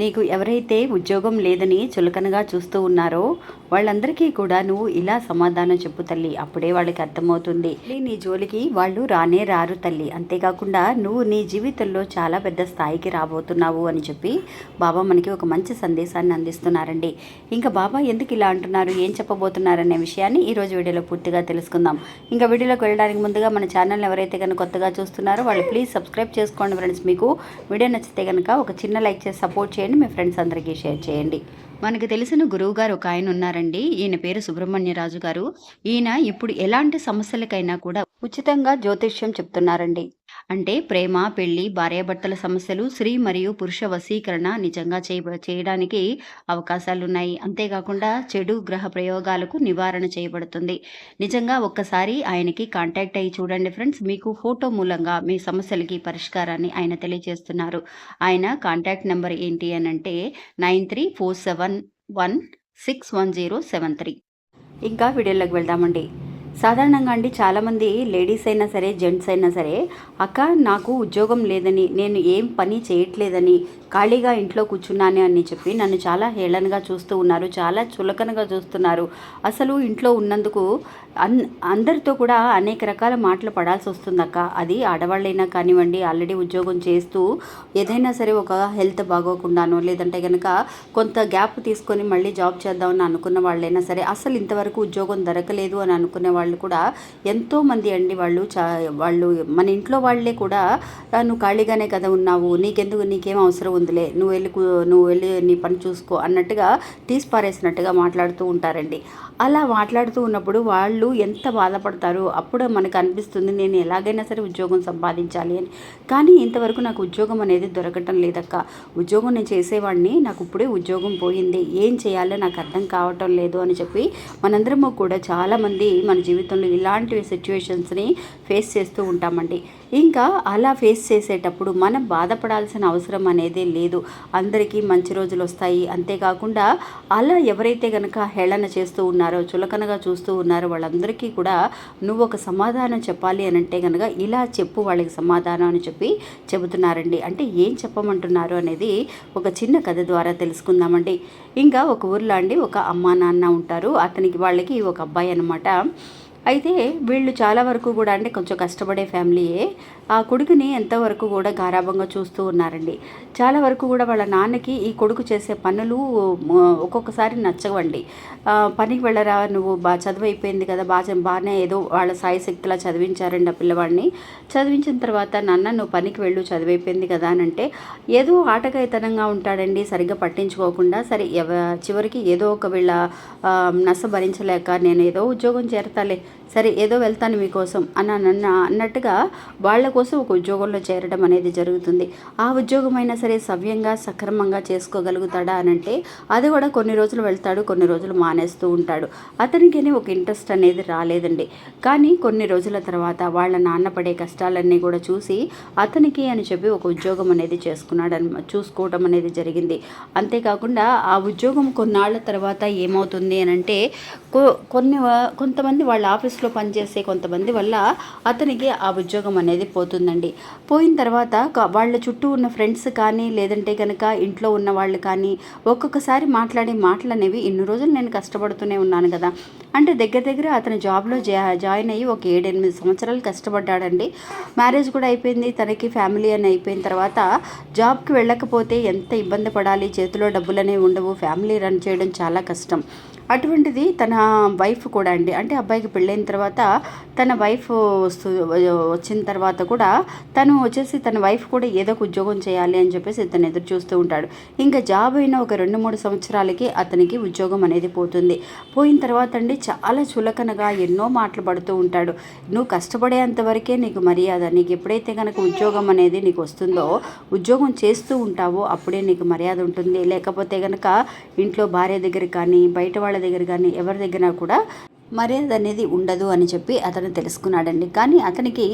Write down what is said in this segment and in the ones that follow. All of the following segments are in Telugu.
నీకు ఎవరైతే ఉద్యోగం లేదని చులకనగా చూస్తూ ఉన్నారో వాళ్ళందరికీ కూడా నువ్వు ఇలా సమాధానం చెప్పు తల్లి. అప్పుడే వాళ్ళకి అర్థమవుతుంది. నీ జోలికి వాళ్ళు రానే రారు తల్లి. అంతేకాకుండా నువ్వు నీ జీవితంలో చాలా పెద్ద స్థాయికి రాబోతున్నావు అని చెప్పి బాబా మనకి ఒక మంచి సందేశాన్ని అందిస్తున్నారండి. ఇంకా బాబా ఎందుకు ఇలా అంటున్నారు? ఏం చెప్పబోతున్నారు అనే విషయాన్ని ఈరోజు వీడియోలో పూర్తిగా తెలుసుకుందాం. ఇంకా వీడియోలోకి వెళ్ళడానికి ముందుగా మన ఛానల్ ఎవరైతే కనుక కొత్తగా చూస్తున్నారో వాళ్ళు ప్లీజ్ సబ్స్క్రైబ్ చేసుకోండి ఫ్రెండ్స్. మీకు వీడియో నచ్చితే కనుక ఒక చిన్న లైక్ చేసి సపోర్ట్ చేయండి. మీ ఫ్రెండ్స్ అందరికీ షేర్ చేయండి. మనకు తెలిసిన గురువు గారు ఒక ఆయన ఉన్నారండి. ఈయన పేరు సుబ్రహ్మణ్యరాజు గారు. ఈయన ఇప్పుడు ఎలాంటి సమస్యలకైనా కూడా ఉచితంగా జ్యోతిష్యం చెప్తున్నారండి. అంటే ప్రేమ పెళ్ళి భార్యాభర్తల సమస్యలు స్త్రీ మరియు పురుష వశీకరణ నిజంగా చేయ చేయడానికి అవకాశాలు ఉన్నాయి అంతేకాకుండా చెడు గ్రహ ప్రయోగాలకు నివారణ చేయబడుతుంది. నిజంగా ఒక్కసారి ఆయనకి కాంటాక్ట్ అయ్యి చూడండి ఫ్రెండ్స్. మీకు ఫోటో మూలంగా మీ సమస్యలకి పరిష్కారాన్ని ఆయన తెలియజేస్తున్నారు. ఆయన కాంటాక్ట్ నెంబర్ ఏంటి అని అంటే nine three four seven one six one zero seven three. ఇంకా వీడియోలోకి వెళ్దామండి. సాధారణంగా అండి చాలామంది లేడీస్ అయినా సరే జెంట్స్ అయినా సరే అక్క నాకు ఉద్యోగం లేదని నేను ఏం పని చేయట్లేదని ఖాళీగా ఇంట్లో కూర్చున్నాను అని చెప్పి నన్ను చాలా హేళనగా చూస్తూ ఉన్నారు చాలా చులకనగా చూస్తున్నారు. అసలు ఇంట్లో ఉన్నందుకు అన్ అందరితో కూడా అనేక రకాల మాటలు పడాల్సి వస్తుంది అక్క. అది ఆడవాళ్ళైనా కానివ్వండి ఆల్రెడీ ఉద్యోగం చేస్తూ ఏదైనా సరే ఒక హెల్త్ బాగోకుండానో లేదంటే కనుక కొంత గ్యాప్ తీసుకొని మళ్ళీ జాబ్ చేద్దామని అనుకున్న వాళ్ళైనా సరే అసలు ఇంతవరకు ఉద్యోగం దొరకలేదు అని అనుకునే వాళ్ళు వాళ్ళు కూడా ఎంతోమంది అండి వాళ్ళు చా వాళ్ళు మన ఇంట్లో వాళ్ళే కూడా నువ్వు ఖాళీగానే కదా ఉన్నావు నీకెందుకు నీకేం అవసరం ఉందిలే నువ్వు వెళ్ళి నువ్వు వెళ్ళి నీ పని చూసుకో అన్నట్టుగా తీసి పారేసినట్టుగా మాట్లాడుతూ ఉంటారండి. అలా మాట్లాడుతూ ఉన్నప్పుడు వాళ్ళు ఎంత బాధపడతారు అప్పుడు మనకు అనిపిస్తుంది నేను ఎలాగైనా సరే ఉద్యోగం సంపాదించాలి అని. కానీ ఇంతవరకు నాకు ఉద్యోగం అనేది దొరకటం లేదక్క. ఉద్యోగం నేను చేసేవాడిని నాకు ఇప్పుడే ఉద్యోగం పోయింది ఏం చేయాలో నాకు అర్థం కావటం లేదు అని చెప్పి మనందరము కూడా చాలామంది మన జీవితం జీవితంలో ఇలాంటి సిచ్యువేషన్స్ని ఫేస్ చేస్తూ ఉంటామండి. ఇంకా అలా ఫేస్ చేసేటప్పుడు మనం బాధపడాల్సిన అవసరం అనేది లేదు. అందరికీ మంచి రోజులు వస్తాయి. అంతేకాకుండా అలా ఎవరైతే కనుక హేళన చేస్తూ ఉన్నారో చులకనగా చూస్తూ ఉన్నారో వాళ్ళందరికీ కూడా నువ్వు ఒక సమాధానం చెప్పాలి అని అంటే కనుక ఇలా చెప్పు వాళ్ళకి సమాధానం అని చెప్పి చెబుతున్నారండి. అంటే ఏం చెప్పమంటున్నారు అనేది ఒక చిన్న కథ ద్వారా తెలుసుకుందామండి. ఇంకా ఒక ఊర్లో అండి ఒక అమ్మా నాన్న ఉంటారు. అతనికి వాళ్ళకి ఒక అబ్బాయి అనమాట అయితే వీళ్ళు చాలా వరకు కూడా అంటే కొంచెం కష్టపడే ఫ్యామిలీయే. ఆ కొడుకుని ఎంతవరకు కూడా గారాభంగా చూస్తూ ఉన్నారండి. చాలా వరకు కూడా వాళ్ళ నాన్నకి ఈ కొడుకు చేసే పనులు ఒక్కొక్కసారి నచ్చవండి. పనికి వెళ్ళరా నువ్వు బాగా చదువు అయిపోయింది కదా బాగా బాగానే ఏదో వాళ్ళ సాయి శక్తిలా చదివించారండి ఆ పిల్లవాడిని. చదివించిన తర్వాత నాన్న నువ్వు పనికి వెళ్ళు చదివైపోయింది కదా అని అంటే ఏదో ఆటగాయతనంగా ఉంటాడండి సరిగ్గా పట్టించుకోకుండా. సరే ఎవ చివరికి ఏదో ఒక వీళ్ళ నస భరించలేక నేను ఏదో ఉద్యోగం చేరతాలే సరే ఏదో వెళ్తాను మీకోసం అని అన్న అన్నట్టుగా వాళ్ళ కోసం ఒక ఉద్యోగంలో చేరడం అనేది జరుగుతుంది. ఆ ఉద్యోగం అయినా సరే సవ్యంగా సక్రమంగా చేసుకోగలుగుతాడా అని అంటే అది కూడా కొన్ని రోజులు వెళ్తాడు కొన్ని రోజులు మానేస్తూ ఉంటాడు. అతనికి ఒక ఇంట్రెస్ట్ అనేది రాలేదండి. కానీ కొన్ని రోజుల తర్వాత వాళ్ళ నాన్న పడే కష్టాలన్నీ కూడా చూసి అతనికి అని చెప్పి ఒక ఉద్యోగం అనేది చేసుకున్నాడు అన్న చూసుకోవడం అనేది జరిగింది. అంతేకాకుండా ఆ ఉద్యోగం కొన్నాళ్ళ తర్వాత ఏమవుతుంది అని అంటే కొన్ని కొంతమంది వాళ్ళ ఆఫీస్లో పనిచేసే కొంతమంది వల్ల అతనికి ఆ ఉద్యోగం అనేది పోతుందండి. పోయిన తర్వాత వాళ్ళ చుట్టూ ఉన్న ఫ్రెండ్స్ కానీ లేదంటే కనుక ఇంట్లో ఉన్న వాళ్ళు కానీ ఒక్కొక్కసారి మాట్లాడే మాటలు అనేవి ఇన్ని రోజులు నేను కష్టపడుతూనే ఉన్నాను కదా. అంటే దగ్గర దగ్గర అతను జాబ్లో జా జాయిన్ అయ్యి ఒక ఏడెనిమిది సంవత్సరాలు కష్టపడ్డాడండి. మ్యారేజ్ కూడా అయిపోయింది తనకి ఫ్యామిలీ అని అయిపోయిన తర్వాత జాబ్కి వెళ్ళకపోతే ఎంత ఇబ్బంది పడాలి చేతిలో డబ్బులు అనేవి ఉండవు ఫ్యామిలీ రన్ చేయడం చాలా కష్టం. అటువంటిది తన వైఫ్ కూడా అండి. అంటే అబ్బాయికి పెళ్ళైన తర్వాత తన వైఫ్ వస్తు వచ్చిన తర్వాత కూడా తను వచ్చేసి తన వైఫ్ కూడా ఏదో ఒక ఉద్యోగం చేయాలి అని చెప్పేసి ఇతను ఎదురు చూస్తూ ఉంటాడు. ఇంకా జాబ్ అయిన ఒక రెండు మూడు సంవత్సరాలకి అతనికి ఉద్యోగం అనేది పోతుంది. పోయిన తర్వాత అండి చాలా చులకనగా ఎన్నో మాటలు పడుతూ ఉంటాడు. నువ్వు కష్టపడేంత వరకే నీకు మర్యాద నీకు ఎప్పుడైతే కనుక ఉద్యోగం అనేది నీకు వస్తుందో ఉద్యోగం చేస్తూ ఉంటావో అప్పుడే నీకు మర్యాద ఉంటుంది. లేకపోతే కనుక ఇంట్లో భార్య దగ్గర కానీ బయట వాళ్ళ దగ్గర కానీ ఎవరి దగ్గర కూడా మర్యాద అనేది ఉండదు అని చెప్పి అతను తెలుసుకున్నాడండి. కానీ అతనికి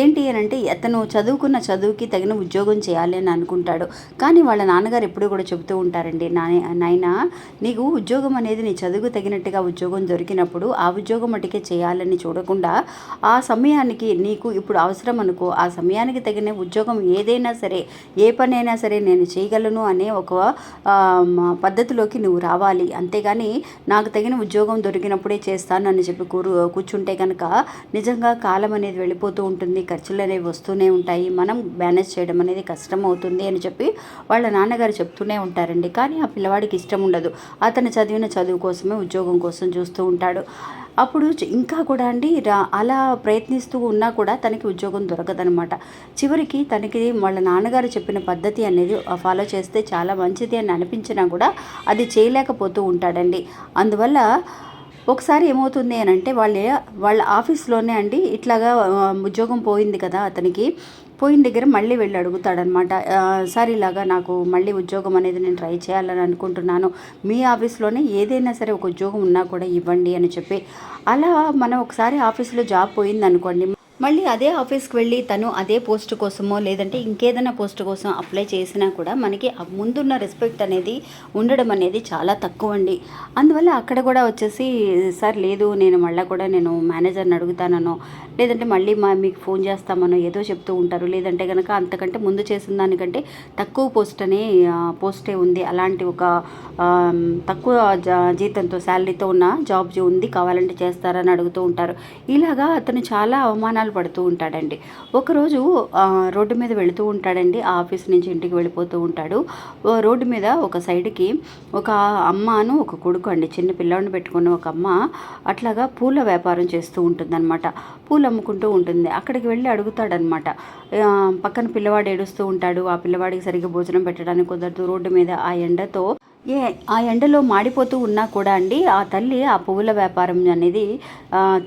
ఏంటి అని అంటే అతను చదువుకున్న చదువుకి తగిన ఉద్యోగం చేయాలి అని అనుకుంటాడు. కానీ వాళ్ళ నాన్నగారు ఎప్పుడూ కూడా చెబుతూ ఉంటారండి నాయన నీకు ఉద్యోగం అనేది నీ చదువుకు తగినట్టుగా ఉద్యోగం దొరికినప్పుడు ఆ ఉద్యోగం మటుకే చేయాలని చూడకుండా ఆ సమయానికి నీకు ఇప్పుడు అవసరం అనుకో ఆ సమయానికి తగిన ఉద్యోగం ఏదైనా సరే ఏ పనైనా సరే నేను చేయగలను అనే ఒక పద్ధతిలోకి నువ్వు రావాలి. అంతేగాని నాకు తగిన ఉద్యోగం దొరికినప్పుడే చేస్తాను చేస్తానని చెప్పి కూరు కూర్చుంటే కనుక నిజంగా కాలం అనేది వెళ్ళిపోతూ ఉంటుంది. ఖర్చులు అనేవి వస్తూనే ఉంటాయి. మనం మేనేజ్ చేయడం అనేది కష్టం అవుతుంది అని చెప్పి వాళ్ళ నాన్నగారు చెప్తూనే ఉంటారండి. కానీ ఆ పిల్లవాడికి ఇష్టం ఉండదు. అతను చదివిన చదువు కోసమే ఉద్యోగం కోసం చూస్తూ ఉంటాడు. అప్పుడు ఇంకా కూడా అండి రా అలా ప్రయత్నిస్తూ ఉన్నా కూడా తనకి ఉద్యోగం దొరకదనమాట. చివరికి తనకి వాళ్ళ నాన్నగారు చెప్పిన పద్ధతి అనేది ఫాలో చేస్తే చాలా మంచిది అని అనిపించినా కూడా అది చేయలేకపోతూ ఉంటాడండి. అందువల్ల ఒకసారి ఏమవుతుంది అని అంటే వాళ్ళ వాళ్ళ ఆఫీస్లోనే అండి ఇట్లాగా ఉద్యోగం పోయింది కదా అతనికి. పోయిన దగ్గర మళ్ళీ వెళ్ళి అడుగుతాడనమాట. సార్ ఇలాగా నాకు మళ్ళీ ఉద్యోగం అనేది నేను ట్రై చేయాలని అనుకుంటున్నాను. మీ ఆఫీస్లోనే ఏదైనా సరే ఒక ఉద్యోగం ఉన్నా కూడా ఇవ్వండి అని చెప్పి. అలా మనం ఒకసారి ఆఫీస్లో జాబ్ పోయింది అనుకోండి మళ్ళీ అదే ఆఫీస్కి వెళ్ళి తను అదే పోస్ట్ కోసమో లేదంటే ఇంకేదైనా పోస్ట్ కోసం అప్లై చేసినా కూడా మనకి ముందున్న రెస్పెక్ట్ అనేది ఉండడం అనేది చాలా తక్కువ అండి. అందువల్ల అక్కడ కూడా వచ్చేసి సార్ లేదు నేను మళ్ళీ కూడా నేను మేనేజర్ని అడుగుతానో లేదంటే మళ్ళీ మా మీకు ఫోన్ చేస్తామనో ఏదో చెప్తూ ఉంటారు. లేదంటే కనుక అంతకంటే ముందు చేసిన దానికంటే తక్కువ పోస్ట్ అనే పోస్టే ఉంది. అలాంటి ఒక తక్కువ జీతంతో శాలరీతో ఉన్న జాబ్ ఉంది. కావాలంటే చేస్తారని అడుగుతూ ఉంటారు. ఇలాగా అతను చాలా అవమానాలు పడుతూ ఉంటాడండి. ఒకరోజు ఆ, రోడ్డు మీద వెళుతూ ఉంటాడండి. ఆఫీస్ నుంచి ఇంటికి వెళ్ళిపోతూ ఉంటాడు. రోడ్డు మీద ఒక సైడ్కి ఒక అమ్మను ఒక కొడుకు అండి. చిన్న పిల్లవాడిని పెట్టుకున్న ఒక అమ్మ అట్లాగా పూల వ్యాపారం చేస్తూ ఉంటుందన్నమాట. పూలు అమ్ముకుంటూ ఉంటుంది. అక్కడికి వెళ్ళి అడుగుతాడనమాట పక్కన పిల్లవాడు ఏడుస్తూ ఉంటాడు. ఆ పిల్లవాడికి సరిగ్గా భోజనం పెట్టడానికి కుదరదు. రోడ్డు మీద ఆ ఎండతో ఏ ఆ ఎండలో మాడిపోతూ ఉన్నా కూడా అండి ఆ తల్లి ఆ పువ్వుల వ్యాపారం అనేది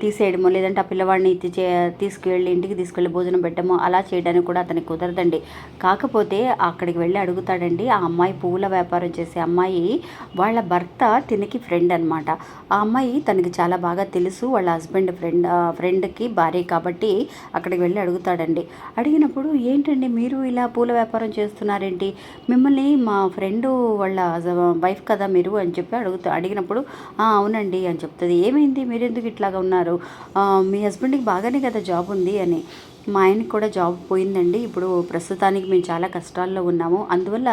తీసేయడము తీసేయడమో లేదంటే ఆ పిల్లవాడిని ఇచ్చి చే తీసుకువెళ్ళి ఇంటికి తీసుకెళ్ళి భోజనం పెట్టడమో అలా చేయడానికి కూడా అతనికి కుదరదండి. కాకపోతే అక్కడికి వెళ్ళి అడుగుతాడండి ఆ అమ్మాయి పువ్వుల వ్యాపారం చేసే అమ్మాయి వాళ్ళ భర్త తినికి ఫ్రెండ్ అనమాట ఆ అమ్మాయి తనకి చాలా బాగా తెలుసు వాళ్ళ హస్బెండ్ ఫ్రెండ్ ఫ్రెండ్కి భార్య కాబట్టి అక్కడికి వెళ్ళి అడుగుతాడండి. అడిగినప్పుడు ఏంటండి మీరు ఇలా పూల వ్యాపారం చేస్తున్నారేంటి? మిమ్మల్ని మా ఫ్రెండ్ వాళ్ళ వైఫ్ కదా మీరు అని చెప్పి అడుగుతా అడిగినప్పుడు అవునండి అని చెప్తుంది. ఏమైంది? మీరు ఎందుకు ఇట్లాగా ఉన్నారు? మీ హస్బెండ్కి బాగానే కదా జాబ్ ఉంది అని. మా ఆయనకి కూడా జాబ్ పోయిందండి. ఇప్పుడు ప్రస్తుతానికి మేము చాలా కష్టాల్లో ఉన్నాము. అందువల్ల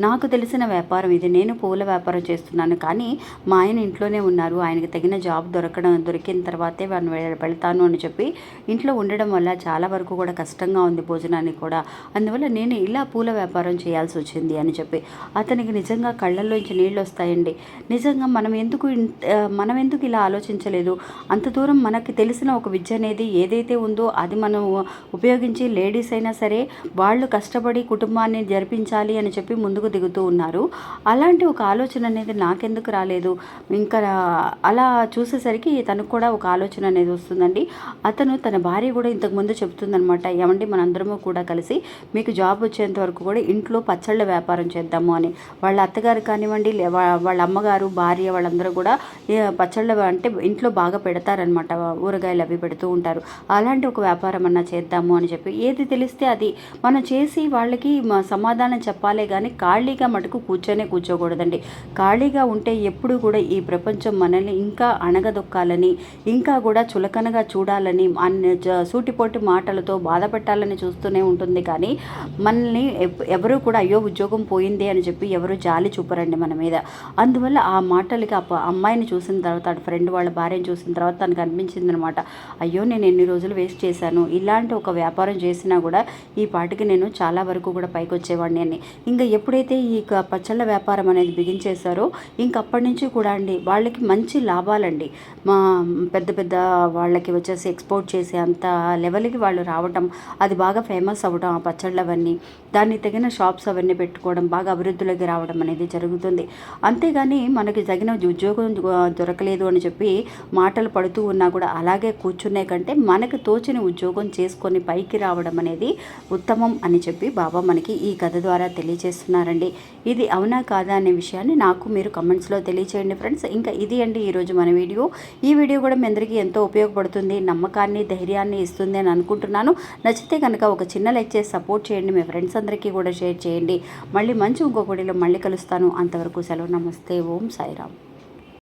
నాకు తెలిసిన వ్యాపారం ఇది. నేను పూల వ్యాపారం చేస్తున్నాను. కానీ మా ఆయన ఇంట్లోనే ఉన్నారు. ఆయనకి తగిన జాబ్ దొరకడం దొరికిన తర్వాతే వాడిని వెళ్తాను అని చెప్పి ఇంట్లో ఉండడం వల్ల చాలా వరకు కూడా కష్టంగా ఉంది భోజనానికి కూడా. అందువల్ల నేను ఇలా పూల వ్యాపారం చేయాల్సి వచ్చింది అని చెప్పి. అతనికి నిజంగా కళ్ళల్లోంచి నీళ్ళు వస్తాయండి. నిజంగా మనం ఎందుకు మనం ఎందుకు ఇలా ఆలోచించలేదు? అంత దూరం మనకి తెలిసిన ఒక విద్య అనేది ఏదైతే ఉందో అది మనం ఉపయోగించి లేడీస్ అయినా సరే వాళ్ళు కష్టపడి కుటుంబాన్ని జరిపించాలి అని చెప్పి ముందుకు దిగుతూ ఉన్నారు. అలాంటి ఒక ఆలోచన అనేది నాకెందుకు రాలేదు? ఇంకా అలా చూసేసరికి తనకు కూడా ఒక ఆలోచన అనేది వస్తుందండి. అతను తన భార్య కూడా ఇంతకుముందు చెప్తుందనమాట ఏమండి మనందరము కూడా కలిసి మీకు జాబ్ వచ్చేంత వరకు కూడా ఇంట్లో పచ్చళ్ళ వ్యాపారం చేద్దాము అని. వాళ్ళ అత్తగారు కానివ్వండి వాళ్ళ అమ్మగారు భార్య వాళ్ళందరూ కూడా పచ్చళ్ళ అంటే ఇంట్లో బాగా పెడతారనమాట ఊరగాయలు అవి పెడుతూ ఉంటారు. అలాంటి ఒక వ్యాపారం అన్నా చేద్దాము అని చెప్పి ఏది తెలిస్తే అది. మనం చేసి వాళ్ళకి మా సమాధానం చెప్పాలే కానీ ఖాళీగా మటుకు కూర్చొనే కూర్చోకూడదండి. ఖాళీగా ఉంటే ఎప్పుడు కూడా ఈ ప్రపంచం మనల్ని ఇంకా అణగదొక్కాలని ఇంకా కూడా చులకనగా చూడాలని అన్ని జ- సూటిపోటి మాటలతో బాధ పెట్టాలని చూస్తూనే ఉంటుంది. కానీ మనల్ని ఎవరు కూడా అయ్యో ఉద్యోగం పోయింది అని చెప్పి ఎవరు జాలి చూపరండి మన మీద. అందువల్ల ఆ మాటలకి ఆ అమ్మాయిని చూసిన తర్వాత ఫ్రెండ్ వాళ్ళ భార్యను చూసిన తర్వాత తనకు అనిపించింది అనమాట అయ్యో నేను ఎన్ని రోజులు వేస్ట్ చేశాను. ఇలాంటి ఒక వ్యాపారం చేసినా కూడా ఈ పాటికి నేను చాలా వరకు కూడా పైకి వచ్చేవాడిని అని. ఇంకా ఎప్పుడైతే ఈ క- పచ్చళ్ళ వ్యాపారం అనేది బిగించేశారో ఇంకప్పటి నుంచి కూడా అండి వాళ్ళకి మంచి లాభాలండి. మా పెద్ద పెద్ద వాళ్ళకి వచ్చేసి ఎక్స్పోర్ట్ చేసే అంత లెవెల్కి వాళ్ళు రావటం అది బాగా ఫేమస్ అవ్వడం ఆ పచ్చళ్ళు అవన్నీ తగిన షాప్స్ అవన్నీ పెట్టుకోవడం బాగా అభివృద్ధిలోకి రావడం అనేది జరుగుతుంది. అంతేగాని మనకి తగిన ఉద్యోగం దొరకలేదు అని చెప్పి మాటలు పడుతూ ఉన్నా కూడా అలాగే కూర్చునే కంటే మనకు తోచిన ఉద్యోగం చేసుకో చేసుకొని పైకి రావడం అనేది ఉత్తమం అని చెప్పి బాబా మనకి ఈ కథ ద్వారా తెలియజేస్తున్నారండి. ఇది అవునా కాదా అనే విషయాన్ని నాకు మీరు కమెంట్స్లో తెలియచేయండి ఫ్రెండ్స్ ఇంకా ఇది అండి ఈరోజు మన వీడియో. ఈ వీడియో కూడా మీ అందరికీ ఎంతో ఉపయోగపడుతుంది నమ్మకాన్ని ధైర్యాన్ని ఇస్తుంది అని అనుకుంటున్నాను. నచ్చితే కనుక ఒక చిన్న లైక్ చేసి సపోర్ట్ చేయండి. మీ ఫ్రెండ్స్ అందరికీ కూడా షేర్ చేయండి. మళ్ళీ మంచి ఇంకొక గుడిలో మళ్ళీ కలుస్తాను. అంతవరకు సెలవు. నమస్తే. ఓం సాయిరామ్.